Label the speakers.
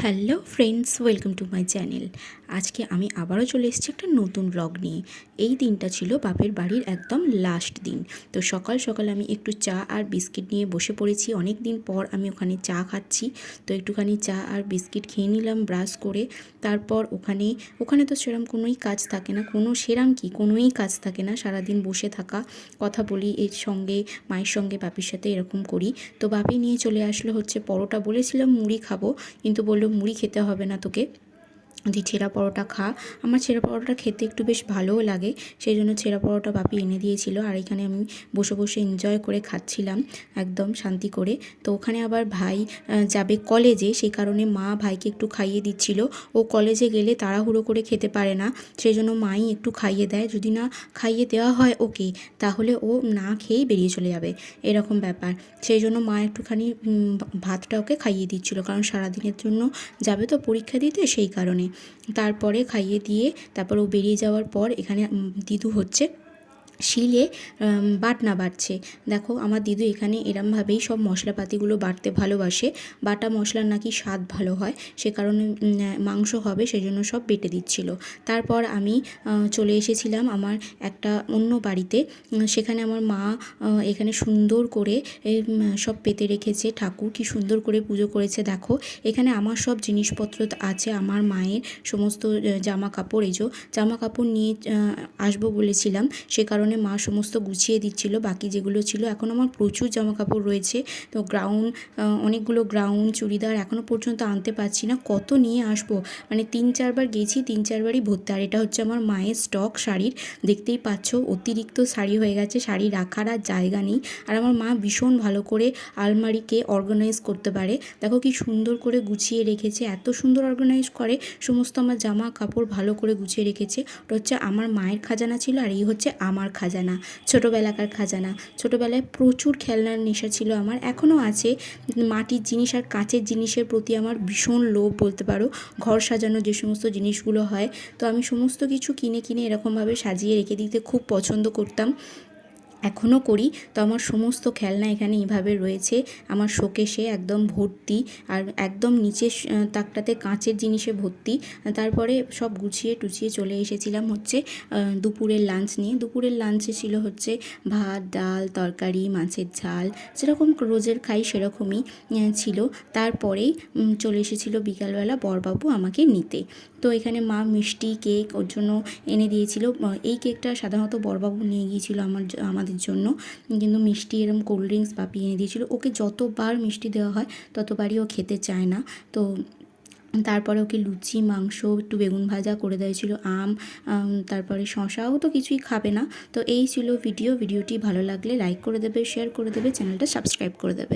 Speaker 1: Hello friends, welcome to my channel. আজকে আমি আবারও চলে এসেছি একটা নতুন ব্লগ নিয়ে। এই দিনটা ছিল বাপের বাড়ির একদম লাস্ট দিন। তো সকাল সকাল আমি একটু চা আর বিস্কিট নিয়ে বসে পড়েছি। অনেক দিন পর আমি ওখানে চা খাচ্ছি। তো একটুখানি চা আর বিস্কিট খেয়ে নিলাম ব্রাশ করে। তারপর ওখানে ওখানে তো সেরম কোনোই কাজ থাকে না। কোনো সেরাম কি? কোনোই কাজ থাকে না। সারাদিন বসে থাকা, কথা বলি, এর সঙ্গে, মায়ের সঙ্গে, বাপির সাথে এরকম করি। তো বাপি নিয়ে চলে আসলো হচ্ছে, পরোটা বলেছিলাম, মুড়ি খাব। কিন্তু বলল মুড়ি খেতে হবে না তোকে। দি ছেঁড়া পরোটা খা। আমার ছেঁড়া পরোটা খেতে একটু বেশ ভালোও লাগে সেই জন্য ছেঁড়া পরোটা বাপি এনে দিয়েছিল আর এখানে আমি বসে বসে এনজয় করে খাচ্ছিলাম একদম শান্তি করে। তো ওখানে আবার ভাই যাবে কলেজে সেই কারণে মা ভাইকে একটু খাইয়ে দিচ্ছিল। ও কলেজে গেলে তাড়াহুড়ো করে খেতে পারে না সেই জন্য মাই একটু খাইয়ে দেয়। যদি না খাইয়ে দেওয়া হয় ওকে, তাহলে ও না খেয়েই বেরিয়ে চলে যাবে। এরকম ব্যাপার। সেই জন্য মা একটুখানি ভাতটা ওকে খাইয়ে দিচ্ছিল, কারণ সারাদিনের জন্য যাবে তো পরীক্ষা দিতে সেই কারণে। তারপরে খাইয়ে দিয়ে তারপর ও বেরিয়ে যাওয়ার পর এখানে দিদু হচ্ছে। শিলে বাটনা বাটছে দেখো, আমার দিদু এখানে এরমভাবেই সব মশলাপাতিগুলো বাটতে ভালোবাসে। বাটা মশলার নাকি স্বাদ ভালো হয়, সে কারণে মাংস হবে সেই জন্য সব বেটে দিচ্ছিল। তারপর আমি চলে এসেছিলাম আমার একটা অন্য বাড়িতে। সেখানে আমার মা এখানে সুন্দর করে সব পেতে রেখেছে। ঠাকুর কি সুন্দর করে পুজো করেছে, দেখো। এখানে আমার সব জিনিসপত্র আছে, আমার মায়ের সমস্ত জামা কাপড় যে জামা কাপড় নিয়ে আসব বলেছিলাম। সে কারণে মা সমস্ত গুছিয়ে দিচ্ছিল, বাকি যেগুলো ছিল, এখন আমার প্রচুর জামা কাপড় রয়েছে। তো গ্রাউন্ড অনেকগুলো গ্রাউন্ড চুড়িদার এখনও পর্যন্ত আনতে পারছি না, কত নিয়ে আসব? মানে তিন চারবার গেছি, তিন চারবারই ভর্তি। আর এটা হচ্ছে আমার মায়ের স্টক শাড়ির। দেখতেই পাচ্ছ, অতিরিক্ত শাড়ি হয়ে গেছে, শাড়ি রাখার আর জায়গা নেই। আর আমার মা ভীষণ ভালো করে আলমারিকে অর্গানাইজ করতে পারে। দেখো কি সুন্দর করে গুছিয়ে রেখেছে, এত সুন্দর অর্গানাইজ করে, সমস্ত আমার জামা কাপড় ভালো করে গুছিয়ে রেখেছে। ওটা হচ্ছে আমার মায়ের খাজানা ছিল, আর এই হচ্ছে আমার খাজানা, ছোটোবেলাকার খাজানা। ছোটোবেলায় প্রচুর খেলনার নেশা ছিল আমার, এখনও আছে। মাটির জিনিস আর কাঁচের জিনিসের প্রতি আমার ভীষণ লোভ বলতে পারো। ঘর সাজানো যে সমস্ত জিনিসগুলো হয়, তো আমি সমস্ত কিছু কিনে কিনে এরকমভাবে সাজিয়ে রেখে দিতে খুব পছন্দ করতাম। এখনও করি, তো আমার সমস্ত খেলনা এখানে এইভাবে রয়েছে। আমার শোকেশে একদম ভর্তি আর একদম নিচের তাকটাতে কাঁচের জিনিসে ভর্তি। তারপরে সব গুছিয়ে টুছিয়ে চলে এসেছিলাম হচ্ছে দুপুরের লাঞ্চ নিয়ে। দুপুরের লাঞ্চে ছিল হচ্ছে ভাত, ডাল, তরকারি, মাছের ঝাল, যেরকম রোজের খাই সেরকমই ছিল। তারপরেই চলে এসেছিল বিকালবেলা বরবাবু আমাকে নিতে। তো এখানে মা মিষ্টি কেক ওর জন্য এনে দিয়েছিল। এই কেকটা সাধারণত বরবাবু নিয়ে গিয়েছিল আমার জ- আমাদের জন্য। কিন্তু মিষ্টি এরম কোল্ড ড্রিঙ্কস পাপিয়ে এনে দিয়েছিল। ওকে যতবার মিষ্টি দেওয়া হয় ততবারই ও খেতে চায় না। তো তারপরে ওকে লুচি মাংস একটু বেগুন ভাজা করে দিয়েছিল আম, তারপরে শশাও তো কিছুই খাবে না। তো এই ছিল ভিডিও। ভিডিওটি ভালো লাগলে লাইক করে দেবে শেয়ার করে দেবে চ্যানেলটা সাবস্ক্রাইব করে দেবে।